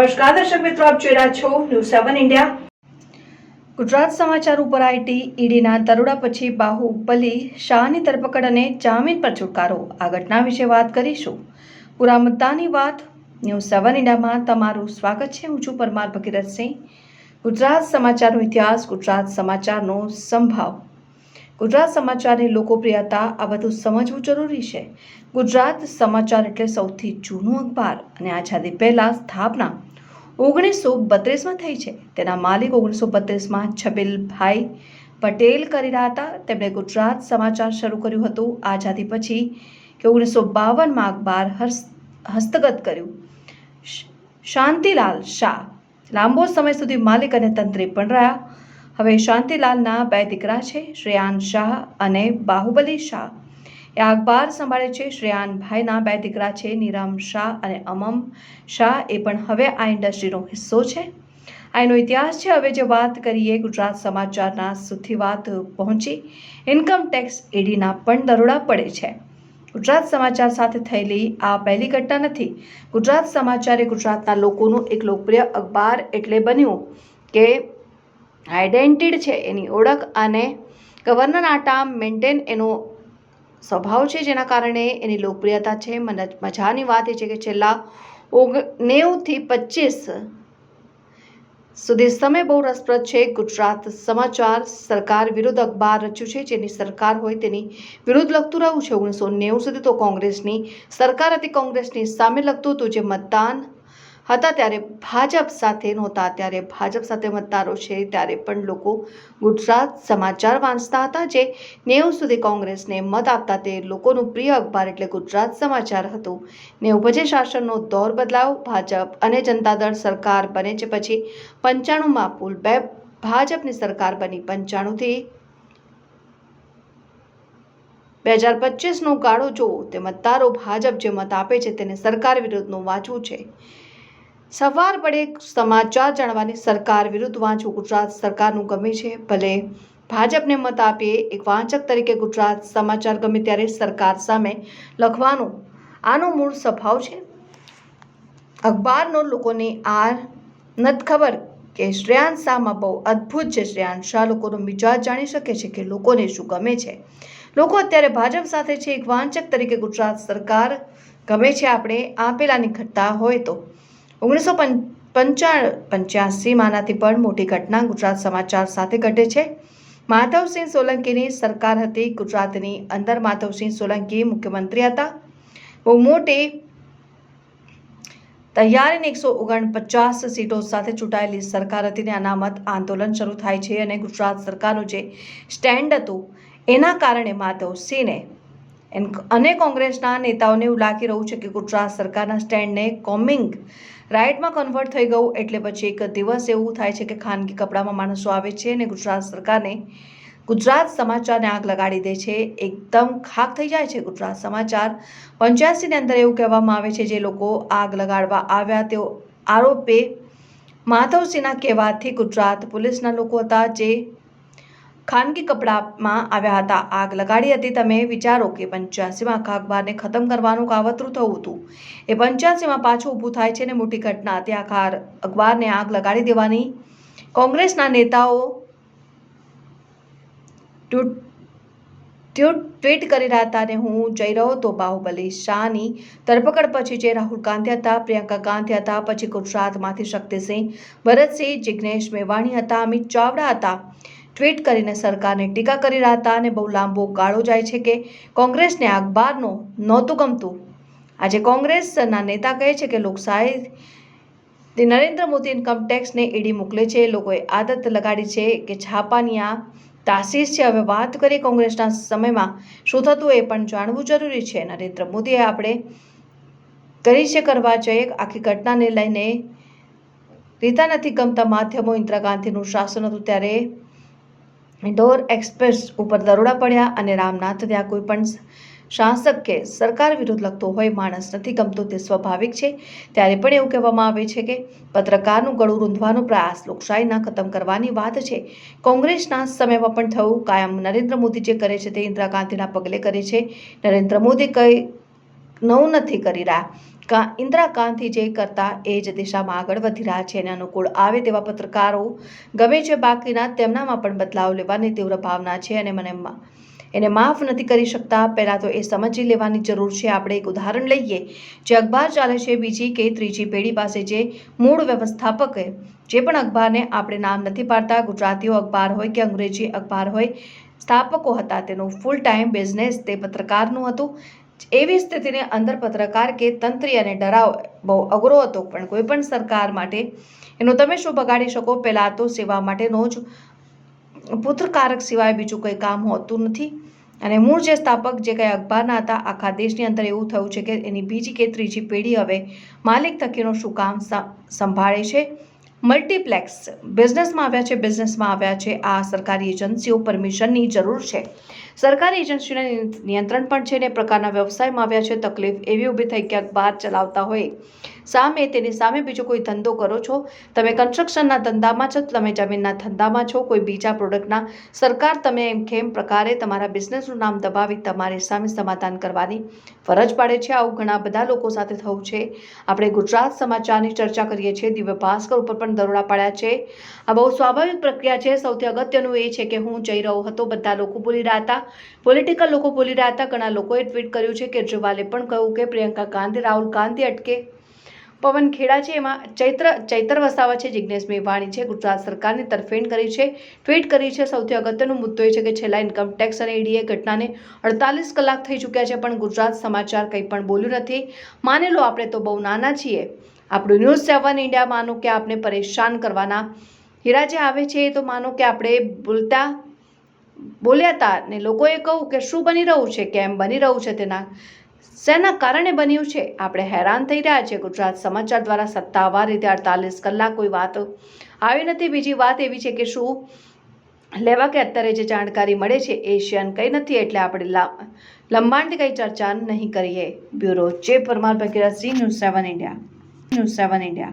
નમસ્કાર, દર્શક મિત્રો, આપ જોઈ રહ્યા છો ન્યૂઝ સેવન ઇન્ડિયા ગુજરાત સમાચાર ઉપર આઈટી ઈડીના દરોડા પછી બાહુબલી શાહની ધરપકડ અને જામીન પર છુટકારો. આ ઘટના વિશે વાત કરીશું. પૂરા મુદ્દાની વાત. ન્યૂઝ સેવન ઇન્ડિયામાં તમારું સ્વાગત છે. હું છું પરમાર ભગીરથસિંહ ગુજરાત સમાચારનો ઇતિહાસ, ગુજરાત સમાચારનો સંભાવ. ગુજરાત સમાચારની લોકપ્રિયતા, આ બધું સમજવું જરૂરી છે. ગુજરાત સમાચાર એટલે સૌથી જૂનું અખબાર અને આઝાદી પહેલાં સ્થાપના. ઓગણીસો બત્રીસમાં થઈ છે. તેના માલિક ઓગણીસો બત્રીસમાં છબીલભાઈ પટેલ કરી રહ્યા હતા. તેમણે ગુજરાત સમાચાર શરૂ કર્યું હતું. આઝાદી પછી કે ઓગણીસો બાવનમાં અખબાર હસ્ત- હસ્તગત કર્યું. શાંતિલાલ શાહ લાંબો સમય સુધી માલિક અને તંત્રી પણ રહ્યા. હવે શાંતિલાલના બે દીકરા છે. શ્રેયાન શાહ અને બાહુબલી શાહ. એ અખબાર સંભાળે છે, શ્રેયાનભાઈના બે દીકરા છે, નિરામ શાહ અને અમમ શાહ. એ પણ હવે આ ઇન્ડસ્ટ્રીનો હિસ્સો છે. આ એનો ઇતિહાસ છે. હવે જે વાત કરીએ, ગુજરાત સમાચારના સુધી વાત પહોંચી. ઇન્કમ ટેક્સ ઈડીના પણ દરોડા પડે છે. ગુજરાત સમાચાર સાથે થયેલી આ પહેલી ઘટના નથી. ગુજરાત સમાચાર એ ગુજરાતના લોકોનું એક લોકપ્રિય અખબાર એટલે બન્યું કે આઈડેન્ટિડ છે. એની ઓળખ અને ગવર્નર આટા મેન્ટેન એનો સ્વભાવ છે જેના કારણે એની લોકપ્રિયતા છે. મને, મજાની વાત એ છે કે છેલ્લા ઓગ, નેવુંથી પચીસ સુધી સમય બહુ રસપ્રદ છે. ગુજરાત સમાચાર સરકાર વિરુદ્ધ અખબાર રચ્યું છે. જેની સરકાર હોય તેની વિરુદ્ધ લખતું રહ્યું છે. ઓગણીસો નેવું સુધી તો કોંગ્રેસની સરકાર હતી. કોંગ્રેસની સામે લખતું હતું જે મતદાન હતા ત્યારે ભાજપ સાથે નહોતા, ત્યારે ભાજપ સાથે મતદારો છે, ત્યારે પણ લોકો ગુજરાત સમાચાર વાંચતા હતા, જે નેવું સુધી કોંગ્રેસને મત આપતા તે લોકોનું પ્રિય અખબાર એટલે ગુજરાત સમાચાર હતું. નેવું પછી શાસનનો દોર બદલાવ ભાજપ અને જનતા દળ સરકાર બને છે પછી પંચાણુંમાં પુલ બે ભાજપની સરકાર બની, પંચાણુંથી બે હજાર પચીસનો ગાળો જોવો તે મતદારો ભાજપ જે મત આપે છે તેને સરકાર વિરુદ્ધનું વાંચવું છે. સવાર પડે સમાચાર જાણવાની સરકાર વિરુદ્ધ વાંચવું ગુજરાત સરકારનું ગમે છે, ભલે ભાજપને મત આપીએ, એક વાંચક તરીકે ગુજરાત સમાચાર ગમે ત્યારે સરકાર સામે લખવાનું. આનો મૂળ સ્વભાવ છે. અખબારનો લોકોને આ નથી ખબર કે શ્રેયાંશ શાહમાં બહુ અદ્ભુત છે શ્રેયાંશ લોકોનો મિજાજ જાણી શકે છે કે લોકોને શું ગમે છે. લોકો અત્યારે ભાજપ સાથે છે, એક વાંચક તરીકે ગુજરાત સરકાર ગમે છે આપણે, આપેલાની ઘટતા હોય તો. ઓગણીસો પંચા પંચ્યાસીમાંનાથી પણ મોટી ઘટના ગુજરાત સમાચાર સાથે ઘટે છે. માધવસિંહ સોલંકીની સરકાર હતી. ગુજરાતની અંદર માધવસિંહ સોલંકી મુખ્યમંત્રી હતા. બહુ મોટી તૈયારીની એકસો ઓગણપચાસ સીટો સાથે ચૂંટાયેલી સરકાર હતી ને અનામત આંદોલન શરૂ થાય છે અને ગુજરાત સરકારનું જે સ્ટેન્ડ હતું, એના કારણે માધવસિંહને અને કોંગ્રેસના નેતાઓને એવું લાગી રહ્યું છે કે ગુજરાત સરકારના સ્ટેન્ડને કોમિંગ રાઇટમાં કન્વર્ટ થઈ ગયું એટલે પછી એક દિવસ એવું થાય છે કે ખાનગી કપડામાં માણસો આવે છે અને ગુજરાત સરકારને ગુજરાત સમાચારને આગ લગાડી દે છે. એકદમ ખાક થઈ જાય છે ગુજરાત સમાચાર. પંચ્યાસીની અંદર એવું કહેવામાં આવે છે જે લોકો આગ લગાડવા આવ્યા તેઓ આરોપે માધવસિંહના કહેવાથી ગુજરાત પોલીસના લોકો હતા જે ખાનગી કપડામાં આવ્યા હતા. આગ લગાડી હતી. તમે વિચારો કે પંચ્યાસીમાં આખા અખબારને ખતમ કરવાનું કાવતરું થયું હતું. એ પંચ્યાસીમાં પાછું ઊભું થાય છે ને મોટી ઘટના. તે આખા અખબારને આગ લગાડી દેવાની. કોંગ્રેસના નેતાઓ ટ્વીટ કરી રહ્યા હતા અને હું જઈ રહ્યો તો બાહુબલી શાહની ધરપકડ પછી જે રાહુલ ગાંધી હતા, પ્રિયંકા ગાંધી હતા, પછી ગુજરાતમાંથી શક્તિસિંહ ભરતસિંહ, જિગ્નેશ મેવાણી હતા, અમિત ચાવડા હતા. ટ્વીટ કરીને સરકારને ટીકા કરી રહ્યા હતા અને બહુ લાંબો ગાળો જાય છે કે કોંગ્રેસને આ નહોતું ગમતું. આજે કોંગ્રેસના નેતા કહે છે કે લોકશાહી નરેન્દ્ર મોદી ઇન્કમ ટેક્સને ઈડી મોકલે છે. લોકોએ આદત લગાડી છે કે છાપાની આ તાસીસ છે. હવે વાત કરીએ કોંગ્રેસના સમયમાં શું થતું એ પણ જાણવું જરૂરી છે. નરેન્દ્ર મોદીએ આપણે કરી છે કરવા જોઈએ આખી ઘટનાને લઈને રીતા નથી ગમતા માધ્યમો. ઇન્દિરા ગાંધીનું શાસન હતું ત્યારે ઇન્ડોર એક્સપ્રેસ ઉપર દરોડા પડ્યા અને રામનાથ ત્યાં કોઈ પણ શાસક કે સરકાર વિરુદ્ધ લખતો હોય માણસ નથી ગમતો તે સ્વાભાવિક છે. ત્યારે પણ એવું કહેવામાં આવે છે કે પત્રકારનું ગળું રૂંધવાનો પ્રયાસ લોકશાહીના ખતમ કરવાની વાત છે. કોંગ્રેસના સમયમાં પણ થયું કાયમ નરેન્દ્ર મોદી જે કરે છે તે ઇન્દિરા ગાંધીના પગલે કરે છે. નરેન્દ્ર મોદી કંઈ નવું નથી કરી રહ્યા. ઇન્દિરા ગાંધી જે કરતા એ જ દિશામાં આગળ વધી રહ્યા છે એને અનુકૂળ આવે તેવા પત્રકારો ગમે છે બાકીના તેમનામાં પણ બદલાવ લેવાની તીવ્ર ભાવના છે અને મને એને માફ નથી કરી શકતા. પહેલાં તો એ સમજી લેવાની જરૂર છે. આપણે એક ઉદાહરણ લઈએ. જે અખબાર ચાલે છે, બીજી કે ત્રીજી પેઢી પાસે જે મૂળ વ્યવસ્થાપકે જે પણ અખબારને આપણે નામ નથી પાડતા, ગુજરાતીઓ અખબાર હોય કે અંગ્રેજી અખબાર હોય, સ્થાપકો હતા. તેનું ફૂલ ટાઈમ બિઝનેસ તે પત્રકારનું હતું. એવી સ્થિતિને અંદર પત્રકાર કે તંત્રી અને ડરાવ બહુ અઘરો હતો, પણ કોઈ પણ સરકાર માટે એનું તમે શું બગાડી શકો? પહેલાં તો સેવા માટેનો જ પુત્રકારક સિવાય બીજું કંઈ કામ હોતું નથી. અને મૂળ જે સ્થાપક જે કંઈ અખબારના હતા, આખા દેશની અંદર એવું થયું છે કે એની બીજી કે ત્રીજી પેઢી હવે માલિક થકીનું શું કામ સંભાળે છે? મલ્ટીપ્લેક્સ બિઝનેસમાં આવ્યા છે, બિઝનેસમાં આવ્યા છે. આ સરકારી એજન્સીઓ પરમિશનની જરૂર છે. સરકારી એજન્સીઓને નિયંત્રણ પણ છે ને પ્રકારના વ્યવસાયમાં આવ્યા છે. તકલીફ એવી ઊભી થઈ કે અખબાર ચલાવતા હોય. સામે તેની સામે બીજો કોઈ ધંધો કરો છો? તમે કન્સ્ટ્રક્શનના ધંધામાં છો, તમે જમીનના ધંધામાં છો, કોઈ બીજા પ્રોડક્ટના. સરકાર તમે એમ કેમ પ્રકારે તમારા બિઝનેસનું નામ દબાવી તમારી સામે સમાધાન કરવાની ફરજ પાડે છે? આવું ઘણા બધા લોકો સાથે થયું છે. આપણે ગુજરાત સમાચારની ચર્ચા કરીએ છીએ. દિવ્ય ભાસ્કર ઉપર પણ દરોડા પાડ્યા છે. આ બહુ સ્વાભાવિક પ્રક્રિયા છે. સૌથી અગત્યનું એ છે કે હું જઈ રહ્યો હતો. બધા લોકો બોલી રહ્યા હતા. પોલિટિકલ લોકો બોલી રહ્યા હતા. ઘણા લોકોએ ટ્વીટ કર્યું છે કેજરીવાલે પણ કહ્યું કે પ્રિયંકા ગાંધી, રાહુલ ગાંધી અટકે. પવન ખેડા છે. એમાં ચૈત્ર, ચૈતર વસાવા છે. જિજ્ઞેશ મેવાણી છે. ગુજરાત સરકારની તરફેણ કરી છે. ટ્વીટ કરી છે. સૌથી અગત્યનો મુદ્દો એ છે કે છેલ્લા ઇન્કમ ટેક્સ અને ઈડીએ ઘટનાને અડતાલીસ કલાક થઈ ચૂક્યા છે. પણ ગુજરાત સમાચાર કંઈ પણ બોલ્યું નથી. માની લો આપણે તો બહુ નાના છીએ. આપણું ન્યૂઝ સેવન ઇન્ડિયા માનો કે આપણે પરેશાન કરવાના હીરા જે આવે છે એ તો માનો કે આપણે બોલતા બોલ્યા હતા ને લોકોએ કહું કે શું બની રહ્યું છે, કેમ બની રહ્યું છે તેના શેના કારણે બન્યું છે? આપણે હેરાન થઈ રહ્યા છે ગુજરાત સમાચાર દ્વારા સત્તાવાર રીતે અડતાલીસ કલાક કોઈ વાત આવી નથી. બીજી વાત એવી છે કે શું લેવા કે અત્યારે જે જાણકારી મળે છે, એશિયન કંઈ નથી એટલે આપણે લંબાણથી કંઈ ચર્ચા નહીં કરીએ. બ્યુરો જે Parmar Bhagirathsinh news seven India. New 7 India.